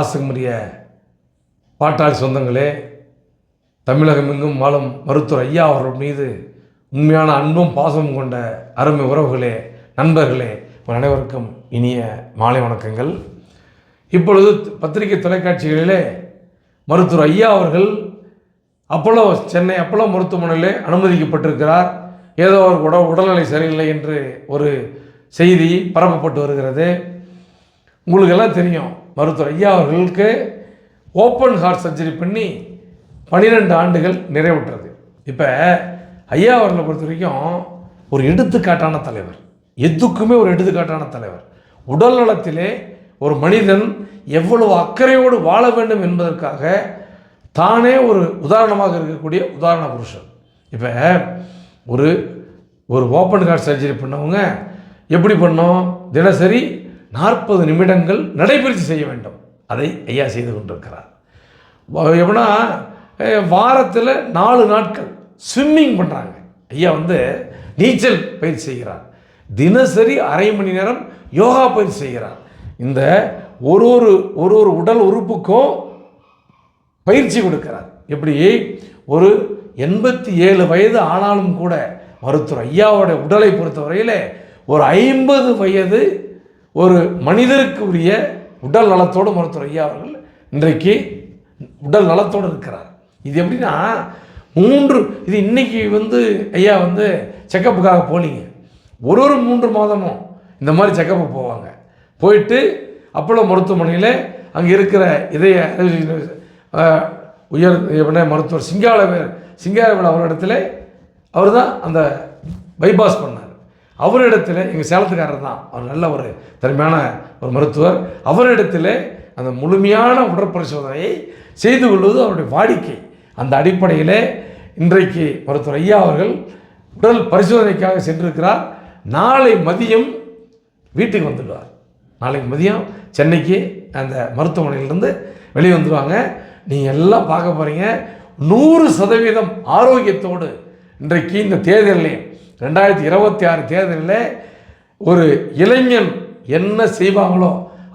ஆசகமுரிய பாட்டாளி சொந்தங்களே தமிழகமெங்கும் வாழும் மருத்துவர் ஐயா அவர்கள் மீது உண்மையான அன்பும் பாசமும் கொண்ட அருமை உறவுகளே நண்பர்களே உங்கள் அனைவருக்கும் இனிய மாலை வணக்கங்கள். இப்பொழுது பத்திரிகை தொலைக்காட்சிகளிலே மருத்துவர் ஐயா அவர்கள் அப்போலோ சென்னை அப்போலோ மருத்துவமனையிலே அனுமதிக்கப்பட்டிருக்கிறார். ஏதோ ஒரு உட உடல்நிலை சரியில்லை என்று ஒரு செய்தி பரப்பப்பட்டு வருகிறது. உங்களுக்கெல்லாம் தெரியும் மருத்துவர் ஐயா அவர்களுக்கு ஓப்பன் ஹார்ட் சர்ஜரி பண்ணி பன்னிரெண்டு ஆண்டுகள் நிறைவுற்றது. இப்போ ஐயா அவர்களை பொறுத்த வரைக்கும் ஒரு எடுத்துக்காட்டான தலைவர். எதுக்குமே ஒரு எடுத்துக்காட்டான தலைவர். உடல் நலத்திலே ஒரு மனிதன் எவ்வளவு அக்கறையோடு வாழ வேண்டும் என்பதற்காக தானே ஒரு உதாரணமாக இருக்கக்கூடிய உதாரண புருஷன். இப்போ ஒரு ஒரு ஓப்பன் ஹார்ட் சர்ஜரி பண்ணவங்க எப்படி பண்ணோம்? தினசரி நாற்பது நிமிடங்கள் நடைபயிற்சி செய்ய வேண்டும். அதை ஐயா செய்து கொண்டிருக்கிறார். எப்படின்னா வாரத்தில் நாலு நாட்கள் ஸ்விம்மிங் பண்ணுறாங்க ஐயா வந்து நீச்சல் பயிற்சி செய்கிறார். தினசரி அரை மணி நேரம் யோகா பயிற்சி செய்கிறார். இந்த ஒரு ஒரு ஒரு ஒரு உடல் உறுப்புக்கும் பயிற்சி கொடுக்கிறார். எப்படி? ஒரு எண்பத்தி ஏழு வயது ஆனாலும் கூட மருத்துவர் ஐயாவோட உடலை பொறுத்தவரையில் ஒரு ஐம்பது வயது ஒரு மனிதருக்கு உரிய உடல் நலத்தோடு மருத்துவர் ஐயா அவர்கள் இன்றைக்கு உடல் நலத்தோடு இருக்கிறார். இது எப்படின்னா மூன்று இது இன்னைக்கு வந்து ஐயா வந்து செக்கப்புக்காக போனீங்க ஒரு ஒரு மூன்று மாதமும் இந்த மாதிரி செக்கப்பு போவாங்க. போயிட்டு அப்போலோ மருத்துவமனையில் அங்கே இருக்கிற இதய உயர் என்ன மருத்துவர் சிங்காளவேல் சிங்காரவேல் அவரிடத்துல அவர் தான் அந்த பைபாஸ் பண்ணார். அவரிடத்தில் எங்கள் சேலத்துக்காரர் தான் அவர் நல்ல ஒரு திறமையான ஒரு மருத்துவர். அவரிடத்தில் அந்த முழுமையான உடற்பரிசோதனையை செய்து கொள்வது அவருடைய வாடிக்கை. அந்த அடிப்படையிலே இன்றைக்கு மருத்துவர் ஐயா அவர்கள் உடல் பரிசோதனைக்காக சென்றிருக்கிறார். நாளை மதியம் வீட்டுக்கு வந்துடுவார். நாளைக்கு மதியம் சென்னைக்கு அந்த மருத்துவமனையிலிருந்து வெளியே வந்துடுவாங்க நீங்கள் எல்லாம் பார்க்க போகிறீங்க நூறு சதவீதம் ஆரோக்கியத்தோடு இன்றைக்கு இந்த தேர்தலில் ரெண்டாயிரத்தி இருபத்தி ஆறு தேர்தலில் ஒரு இளைஞன் என்ன செய்வாங்களோ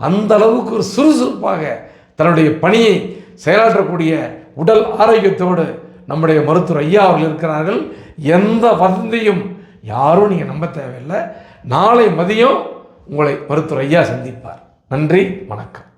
அந்த அளவுக்கு ஒரு சுறுசுறுப்பாக தன்னுடைய பணியை செயலாற்றக்கூடிய உடல் ஆரோக்கியத்தோடு நம்முடைய மருத்துவர் ஐயா அவர்கள் இருக்கிறார்கள். எந்த வதந்தியும் யாரும் நீங்கள் நம்ப தேவையில்லை. நாளை மதியம் உங்களை மருத்துவர் ஐயா சந்திப்பார். நன்றி வணக்கம்.